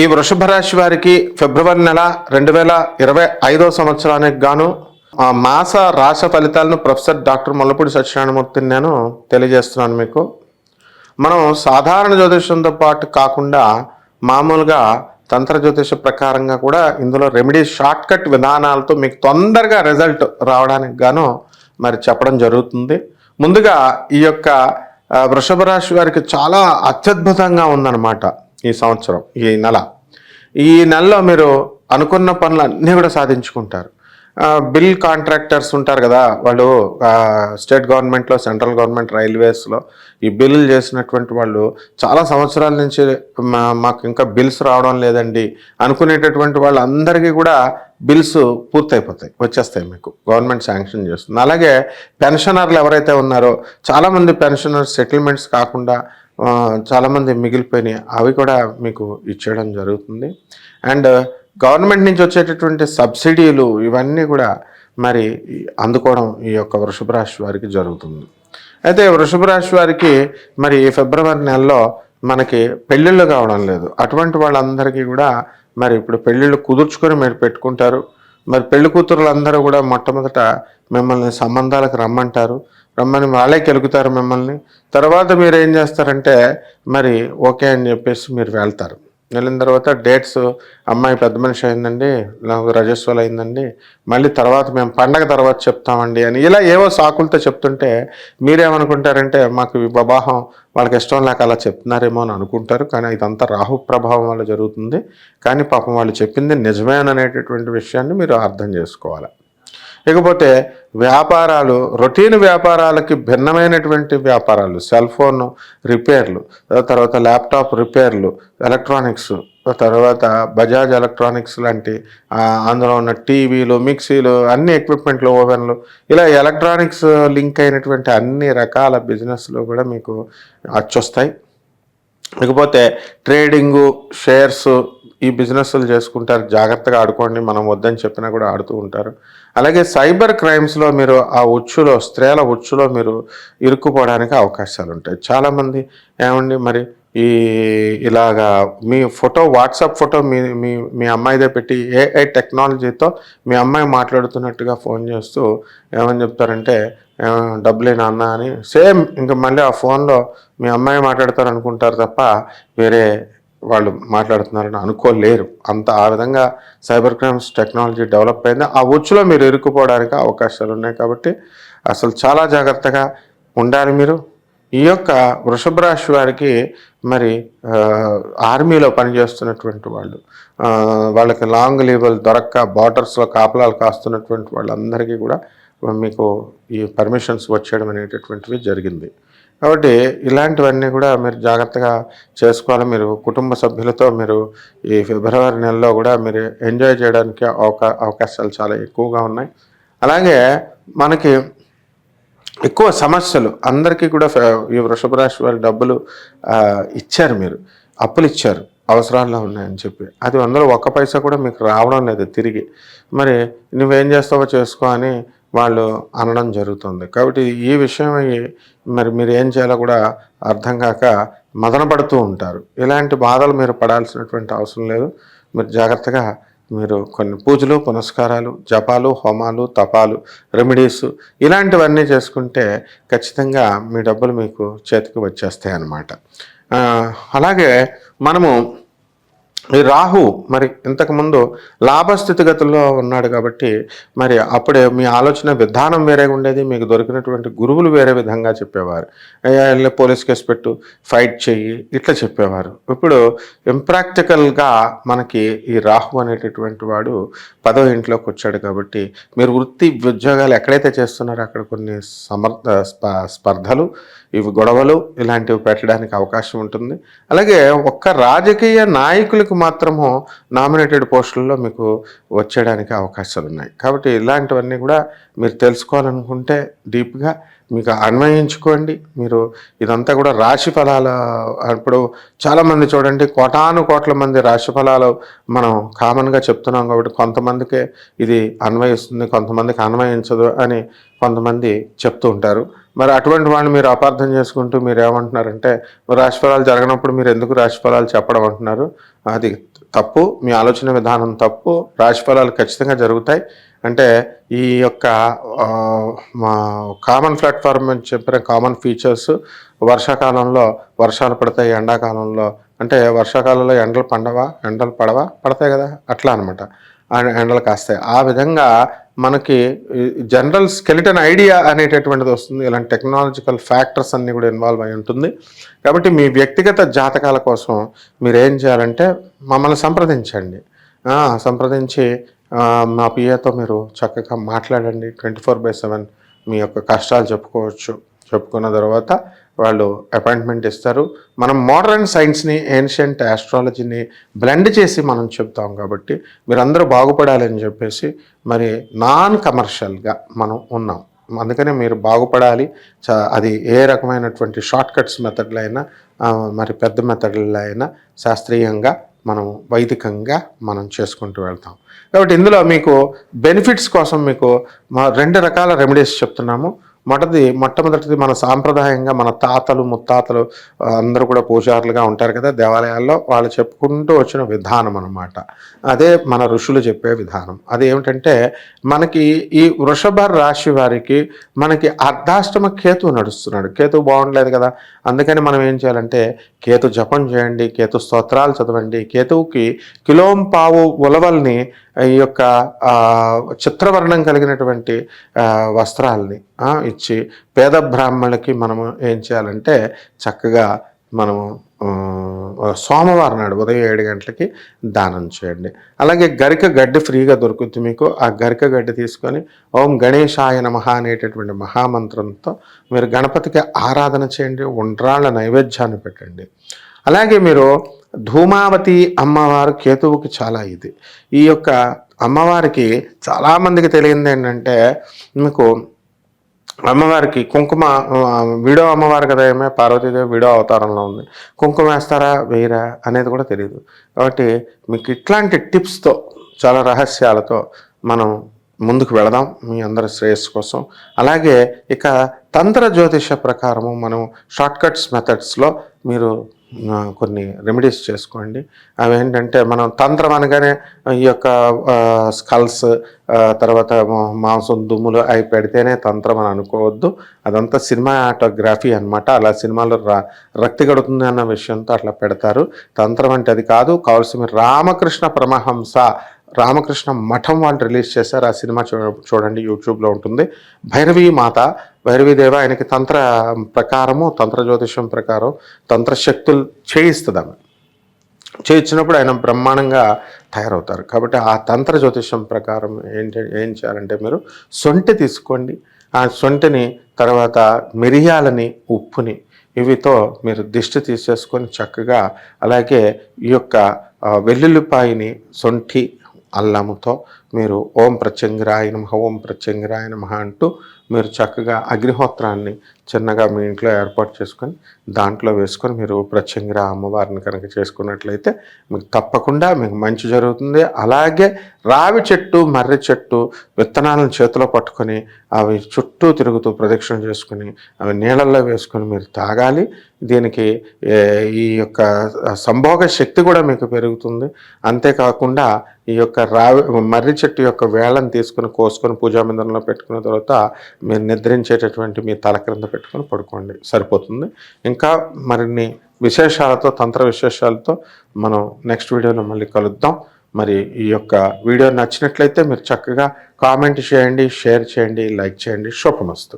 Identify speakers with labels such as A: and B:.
A: ఈ వృషభ రాశి వారికి ఫిబ్రవరి నెల రెండు వేల ఇరవై ఐదో సంవత్సరానికి గాను ఆ మాస రాశ ఫలితాలను ప్రొఫెసర్ డాక్టర్ ముల్లపూడి సత్యనారాయణమూర్తిని నేను తెలియజేస్తున్నాను మీకు. మనం సాధారణ జ్యోతిషంతో పాటు కాకుండా మామూలుగా తంత్ర జ్యోతిష ప్రకారంగా కూడా ఇందులో రెమెడీ షార్ట్కట్ విధానాలతో మీకు తొందరగా రిజల్ట్ రావడానికి గాను మరి చెప్పడం జరుగుతుంది. ముందుగా ఈ యొక్క వృషభ రాశి వారికి చాలా అత్యద్భుతంగా ఉందన్నమాట. ఈ సంవత్సరం ఈ నెల. ఈ నెలలో మీరు అనుకున్న పనులన్నీ కూడా సాధించుకుంటారు. బిల్ కాంట్రాక్టర్స్ ఉంటారు కదా వాళ్ళు స్టేట్ గవర్నమెంట్లో సెంట్రల్ గవర్నమెంట్ రైల్వేస్లో ఈ బిల్లులు చేసినటువంటి వాళ్ళు చాలా సంవత్సరాల నుంచి మా- మాకు ఇంకా బిల్స్ రావడం లేదండి అనుకునేటటువంటి వాళ్ళందరికీ కూడా బిల్స్ పూర్తయిపోతాయి వచ్చేస్తాయి మీకు. గవర్నమెంట్ శాంక్షన్ చేస్తుంది. అలాగే పెన్షనర్లు ఎవరైతే ఉన్నారో చాలామంది పెన్షనర్స్ సెటిల్మెంట్స్ కాకుండా చాలామంది మిగిలిపోయినాయి అవి కూడా మీకు ఇచ్చేయడం జరుగుతుంది. అండ్ గవర్నమెంట్ నుంచి వచ్చేటటువంటి సబ్సిడీలు ఇవన్నీ కూడా మరి అందుకోవడం ఈ యొక్క వృషభ రాశి వారికి జరుగుతుంది. అయితే వృషభ రాశి వారికి మరి ఈ ఫిబ్రవరి నెలలో మనకి పెళ్ళిళ్ళు కావడం లేదు. అటువంటి వాళ్ళందరికీ కూడా మరి ఇప్పుడు పెళ్ళిళ్ళు కుదుర్చుకొని మీరు పెట్టుకుంటారు. మరి పెళ్ళి కూతురులందరూ కూడా మొట్టమొదట మిమ్మల్ని సంబంధాలకు రమ్మంటారు. రమ్మని వాళ్ళే కెలుగుతారు మిమ్మల్ని. తర్వాత మీరు ఏం చేస్తారంటే మరి ఓకే అని చెప్పేసి మీరు వెళ్తారు. వెళ్ళిన తర్వాత డేట్స్ అమ్మాయి పెద్ద మనిషి అయిందండి నాకు రజస్వల్ అయిందండి మళ్ళీ తర్వాత మేము పండగ తర్వాత చెప్తామండి అని ఇలా ఏవో సాకులతో చెప్తుంటే మీరేమనుకుంటారంటే మాకు వివాహం వాళ్ళకి ఇష్టం లేక అలా చెప్తున్నారేమో అని అనుకుంటారు. కానీ ఇదంతా రాహు ప్రభావం వల్ల జరుగుతుంది. కానీ పాపం వాళ్ళు చెప్పింది నిజమేననేటటువంటి విషయాన్ని మీరు అర్థం చేసుకోవాలి. ఇకపోతే వ్యాపారాలు రొటీన్ వ్యాపారాలకి భిన్నమైనటువంటి వ్యాపారాలు సెల్ ఫోన్ రిపేర్లు తర్వాత ల్యాప్టాప్ రిపేర్లు ఎలక్ట్రానిక్స్ తర్వాత బజాజ్ ఎలక్ట్రానిక్స్ లాంటి అందులో ఉన్న టీవీలు మిక్సీలు అన్ని ఎక్విప్మెంట్లు ఓవెన్లు ఇలా ఎలక్ట్రానిక్స్ లింక్ అయినటువంటి అన్ని రకాల బిజినెస్లు కూడా మీకు అచ్చొస్తాయి. ఇకపోతే ట్రేడింగు షేర్స్ ఈ బిజినెస్లు చేసుకుంటారు. జాగ్రత్తగా ఆడుకోండి. మనం వద్దని చెప్పినా కూడా ఆడుతూ ఉంటారు. అలాగే సైబర్ క్రైమ్స్లో మీరు ఆ ఉచ్చులో స్త్రీల ఉచ్చులో మీరు ఇరుక్కుపోవడానికి అవకాశాలు ఉంటాయి. చాలామంది ఏమండి మరి ఈ ఇలాగా మీ ఫోటో వాట్సాప్ ఫోటో మీ మీ మీ అమ్మాయిదే పెట్టి ఏఐ టెక్నాలజీతో మీ అమ్మాయి మాట్లాడుతున్నట్టుగా ఫోన్ చేస్తూ ఏమని చెప్తారంటే డబ్బులే నాన్న అని. సేమ్ ఇంకా మళ్ళీ ఆ ఫోన్లో మీ అమ్మాయి మాట్లాడతారు అనుకుంటారు తప్ప వేరే వాళ్ళు మాట్లాడుతున్నారని అనుకోలేరు. అంత ఆ విధంగా సైబర్ క్రైమ్స్ టెక్నాలజీ డెవలప్ అయింది. ఆ ఉచ్చులో మీరు ఇరుక్కుపోవడానికి అవకాశాలు ఉన్నాయి కాబట్టి అసలు చాలా జాగ్రత్తగా ఉండాలి మీరు. ఈ యొక్క వృషభ రాశి వారికి మరి ఆర్మీలో పనిచేస్తున్నటువంటి వాళ్ళు వాళ్ళకి లాంగ్ లీవల్ దొరక్క బార్డర్స్లో కాపలాలు కాస్తున్నటువంటి వాళ్ళందరికీ కూడా మీకు ఈ పర్మిషన్స్ వచ్చేయడం అనేటటువంటివి జరిగింది. కాబట్టి ఇలాంటివన్నీ కూడా మీరు జాగ్రత్తగా చేసుకోవాలి మీరు కుటుంబ సభ్యులతో మీరు ఈ ఫిబ్రవరి నెలలో కూడా మీరు ఎంజాయ్ చేయడానికి అవకా అవకాశాలు చాలా ఎక్కువగా ఉన్నాయి. అలాగే మనకి ఎక్కువ సమస్యలు అందరికీ కూడా ఈ వృషభ రాశి వారి డబ్బులు ఇచ్చారు మీరు. అప్పులు ఇచ్చారు. అవసరాల్లో ఉన్నాయని చెప్పి. అది అందులో ఒక్క పైసా కూడా మీకు రావడం లేదు తిరిగి. మరి నువ్వేం చేస్తావో చేసుకో అని వాళ్ళు అనడం జరుగుతుంది. కాబట్టి ఈ విషయం అయ్యి మరి మీరు ఏం చేయాలో కూడా అర్థం కాక మదన పడుతూ ఉంటారు. ఇలాంటి బాధలు మీరు పడాల్సినటువంటి అవసరం లేదు. మీరు జాగ్రత్తగా మీరు కొన్ని పూజలు పునస్కారాలు జపాలు హోమాలు తపాలు రెమెడీస్ ఇలాంటివన్నీ చేసుకుంటే ఖచ్చితంగా మీ డబ్బులు మీకు చేతికి వచ్చేస్తాయి అన్నమాట అలాగే మనము ఈ రాహు మరి ఇంతకుముందు లాభస్థితిగతుల్లో ఉన్నాడు కాబట్టి మరి అప్పుడే మీ ఆలోచన విధానం వేరేగా ఉండేది మీకు దొరికినటువంటి గురువులు వేరే విధంగా చెప్పేవారు. అయ్యా పోలీస్ కేసు పెట్టు ఫైట్ చెయ్యి ఇట్లా చెప్పేవారు. ఇప్పుడు ఇంప్రాక్టికల్గా మనకి ఈ రాహు అనేటటువంటి వాడు పదో ఇంట్లోకి వచ్చాడు కాబట్టి మీరు వృత్తి ఉద్యోగాలు ఎక్కడైతే చేస్తున్నారో అక్కడ కొన్ని సమర్థ స్ప- స్పర్ధలు ఇవి గొడవలు ఇలాంటివి పెట్టడానికి అవకాశం ఉంటుంది. అలాగే ఒక్క రాజకీయ నాయకులకు మాత్రము నామినేటెడ్ పోస్టుల్లో మీకు వచ్చేయడానికి అవకాశాలు ఉన్నాయి కాబట్టి ఇలాంటివన్నీ కూడా మీరు తెలుసుకోవాలనుకుంటే డీప్గా మీకు అన్వయించుకోండి. మీరు ఇదంతా కూడా రాశి ఫలాల ఇప్పుడు చాలామంది చూడండి కోటాను కోట్ల మంది రాశి ఫలాలు మనం కామన్గా చెప్తున్నాం కాబట్టి కొంతమందికే ఇది అన్వయిస్తుంది కొంతమందికి అన్వయించదు అని కొంతమంది చెప్తూ ఉంటారు. మరి అటువంటి వాడిని మీరు అపార్థం చేసుకుంటూ మీరు ఏమంటున్నారంటే రాశి ఫలాలు జరగనప్పుడు మీరు ఎందుకు రాశి ఫలాలు చెప్పడం అంటున్నారు? అది తప్పు మీ ఆలోచన విధానం తప్పు రాశి ఫలాలు ఖచ్చితంగా జరుగుతాయి. అంటే ఈ యొక్క మా కామన్ ప్లాట్ఫామ్ అని చెప్పిన కామన్ ఫీచర్స్ వర్షాకాలంలో వర్షాలు పడతాయి ఎండాకాలంలో. అంటే వర్షాకాలంలో ఎండలు పండవా ఎండలు పడవా? పడతాయి కదా అట్లా అనమాట ఎండలు కాస్తాయి. ఆ విధంగా మనకి జనరల్ స్కెలిటన్ ఐడియా అనేటటువంటిది వస్తుంది. ఇలాంటి టెక్నాలజికల్ ఫ్యాక్టర్స్ అన్నీ కూడా ఇన్వాల్వ్ అయి ఉంటుంది. కాబట్టి మీ వ్యక్తిగత జాతకాల కోసం మీరు ఏం చేయాలంటే మమ్మల్ని సంప్రదించండి. సంప్రదించి మా పిఏతో మీరు చక్కగా మాట్లాడండి. ట్వంటీ ఫోర్ బై సెవెన్ మీ యొక్క కష్టాలు చెప్పుకోవచ్చు. చెప్పుకున్న తర్వాత వాళ్ళు అపాయింట్మెంట్ ఇస్తారు. మనం మోడర్న్ సైన్స్ని ఏన్షియంట్ ఆస్ట్రాలజీని బ్లెండ్ చేసి మనం చెప్తాం కాబట్టి మీరందరూ బాగుపడాలని చెప్పేసి మరి నాన్ కమర్షియల్గా మనం ఉన్నాం. అందుకనే మీరు బాగుపడాలి. చా అది ఏ రకమైనటువంటి షార్ట్ కట్స్ మెథడ్లో అయినా మరి పెద్ద మెథడ్లైనా అయినా శాస్త్రీయంగా మనం వైదికంగా మనం చేసుకుంటూ వెళ్తాం. కాబట్టి ఇందులో మీకు బెనిఫిట్స్ కోసం మీకు మా రెండు రకాల రెమెడీస్ చెప్తున్నాము. మొదటిది మొట్టమొదటిది మన సాంప్రదాయంగా మన తాతలు ముత్తాతలు అందరూ కూడా పూజారులుగా ఉంటారు కదా దేవాలయాల్లో వాళ్ళు చెప్పుకుంటూ వచ్చిన విధానం అనమాట అదే మన ఋషులు చెప్పే విధానం. అది ఏమిటంటే మనకి ఈ వృషభ రాశి వారికి మనకి అర్ధాష్టమ కేతు నడుస్తున్నాడు. కేతు బాగుండలేదు కదా. అందుకని మనం ఏం చేయాలంటే కేతు జపం చేయండి కేతు స్తోత్రాలు చదవండి. కేతువుకి కిలోం పావు ఉలవల్ని ఈ యొక్క చిత్రవర్ణం కలిగినటువంటి వస్త్రాలని ఇచ్చి పేద బ్రాహ్మణులకి మనము ఏం చేయాలంటే చక్కగా మనము సోమవారం నాడు ఉదయం ఏడు గంటలకి దానం చేయండి. అలాగే గరిక గడ్డి ఫ్రీగా దొరుకుతుంది మీకు. ఆ గరిక గడ్డి తీసుకొని ఓం గణేశాయ నమః అనేటటువంటి మహామంత్రంతో మీరు గణపతికి ఆరాధన చేయండి ఉండ్రాళ్ళ నైవేద్యాన్ని పెట్టండి. అలాగే మీరు ధూమావతి అమ్మవారు కేతువుకి చాలా ఇది. ఈ యొక్క అమ్మవారికి చాలామందికి తెలియంది ఏంటంటే మీకు అమ్మవారికి కుంకుమ వీడో అమ్మవారు కదా ఏమే? పార్వతీదేవి వీడో అవతారంలో ఉంది. కుంకుమ వేస్తారా? వేయరా? అనేది కూడా తెలియదు కాబట్టి మీకు ఇట్లాంటి టిప్స్తో చాలా రహస్యాలతో మనం ముందుకు వెళదాం మీ అందరి శ్రేయస్సు కోసం. అలాగే ఇక తంత్ర జ్యోతిష ప్రకారము మనం షార్ట్కట్స్ మెథడ్స్లో మీరు కొన్ని రెమెడీస్ చేసుకోండి. అవి ఏంటంటే మనం తంత్రం అనగానే ఈ యొక్క స్కల్స్ తర్వాత మాంసం దుమ్ములు అవి పెడితేనే తంత్రం అని అనుకోవద్దు. అదంతా సినిమాటోగ్రఫీ అన్నమాట. అలా సినిమాలో రా రక్తి గడుతుంది అన్న విషయంతో అట్లా పెడతారు. తంత్రం అంటే అది కాదు కావాల్సిన రామకృష్ణ పరమహంస రామకృష్ణ మఠం వాళ్ళు రిలీజ్ చేశారు. ఆ సినిమా చూ చూడండి యూట్యూబ్లో ఉంటుంది. భైరవీ మాత భైరవీదేవ ఆయనకి తంత్ర ప్రకారము తంత్ర జ్యోతిషం ప్రకారం తంత్ర శక్తులు చేయిస్తుంది ఆమె చేయించినప్పుడు ఆయన బ్రహ్మాండంగా తయారవుతారు. కాబట్టి ఆ తంత్ర జ్యోతిషం ప్రకారం ఏంటి ఏం చేయాలంటే మీరు సొంటి తీసుకోండి. ఆ సొంటిని తర్వాత మిరియాలని ఉప్పుని ఇవితో మీరు దిష్టి తీసేసుకొని చక్కగా అలాగే ఈ యొక్క వెల్లుల్లిపాయని సొంఠి అల్లముతో మీరు ఓం ప్రత్యంగిరాయ నమ ఓం ప్రత్యంగిరాయ నమ అంటూ మీరు చక్కగా అగ్నిహోత్రాన్ని చిన్నగా మీ ఇంట్లో ఏర్పాటు చేసుకొని దాంట్లో వేసుకొని మీరు ప్రత్యంగిర అమ్మవారిని కనుక చేసుకున్నట్లయితే మీకు తప్పకుండా మీకు మంచి జరుగుతుంది. అలాగే రావి చెట్టు మర్రి చెట్టు విత్తనాలను చేతిలో పట్టుకొని అవి చుట్టూ తిరుగుతూ ప్రదక్షిణ చేసుకుని అవి నీళ్ళల్లో వేసుకొని మీరు తాగాలి. దీనికి ఈ యొక్క సంభోగ శక్తి కూడా మీకు పెరుగుతుంది. అంతేకాకుండా ఈ యొక్క రావి మర్రి చెట్టు యొక్క వేళ్ళని తీసుకుని కోసుకొని పూజామందిరంలో పెట్టుకున్న తర్వాత మీరు నిద్రించేటటువంటి మీ తల క్రింద పెట్టుకొని పడుకోండి. సరిపోతుంది. ఇంకా మరిన్ని విశేషాలతో తంత్ర విశేషాలతో మనం నెక్స్ట్ వీడియోలో మళ్ళీ కలుద్దాం. మరి ఈ యొక్క వీడియో నచ్చినట్లయితే మీరు చక్కగా కామెంట్ చేయండి షేర్ చేయండి లైక్ చేయండి. శుభమస్తు.